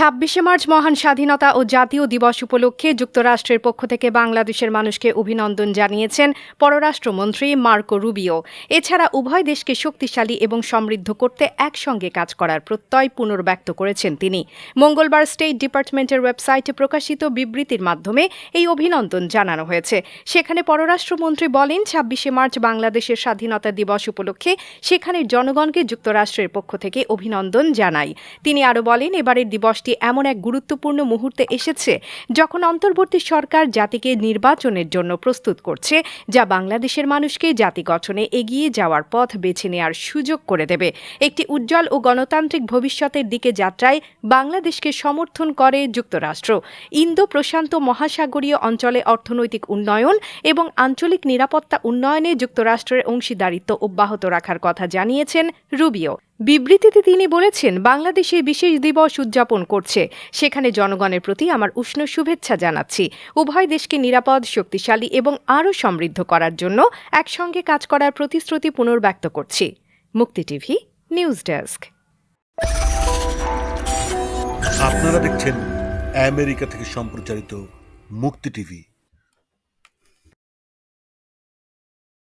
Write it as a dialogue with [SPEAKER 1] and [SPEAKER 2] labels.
[SPEAKER 1] ছাব্বিশে মার্চ মহান স্বাধীনতা ও জাতীয় দিবস উপলক্ষে যুক্তরাষ্ট্রের পক্ষ থেকে বাংলাদেশের মানুষকে অভিনন্দন জানিয়েছেন পররাষ্ট্রমন্ত্রী মার্কো রুবিও। এছাড়া উভয় দেশকে শক্তিশালী এবং সমৃদ্ধ করতে একসঙ্গে কাজ করার প্রত্যয় পুনর্ব্যক্ত করেছেন তিনি। মঙ্গলবার স্টেট ডিপার্টমেন্টের ওয়েবসাইটে প্রকাশিত বিবৃতির মাধ্যমে এই অভিনন্দন জানানো হয়েছে। সেখানে পররাষ্ট্রমন্ত্রী বলেন, ছাব্বিশে মার্চ বাংলাদেশের স্বাধীনতা দিবস উপলক্ষে সেখানের জনগণকে যুক্তরাষ্ট্রের পক্ষ থেকে অভিনন্দন জানাই। তিনি আরও বলেন, এবারের দিবসটি এমন এক গুরুত্বপূর্ণ মুহূর্তে এসেছে যখন অন্তর্বর্তী সরকার জাতিকে নির্বাচনের জন্য প্রস্তুত করছে, যা বাংলাদেশের মানুষকে জাতি গঠনে এগিয়ে যাওয়ার পথ বেছে নেওয়ার সুযোগ করে দেবে। একটি উজ্জ্বল ও গণতান্ত্রিক ভবিষ্যতের দিকে যাত্রায় বাংলাদেশকে সমর্থন করে যুক্তরাষ্ট্র। ইন্দো প্রশান্ত মহাসাগরীয় অঞ্চলে অর্থনৈতিক উন্নয়ন এবং আঞ্চলিক নিরাপত্তা উন্নয়নে যুক্তরাষ্ট্রের অংশীদারিত্ব অব্যাহত রাখার কথা জানিয়েছেন রুবিও। বিবৃতিতে তিনি বলেছেন, বাংলাদেশে বিশেষ দিবস উদযাপন করছে। সেখানে জনগণের প্রতি আমার উষ্ণ শুভেচ্ছা জানাচ্ছি। উভয় দেশকে নিরাপদ, শক্তিশালী এবং আরও সমৃদ্ধ করার জন্য একসঙ্গে কাজ করার প্রতিশ্রুতি পুনর্ব্যক্ত করছি। মুক্তি টিভি, নিউজ ডেস্ক।
[SPEAKER 2] আপনারা দেখছেন আমেরিকা থেকে সম্প্রচারিত মুক্তি টিভি।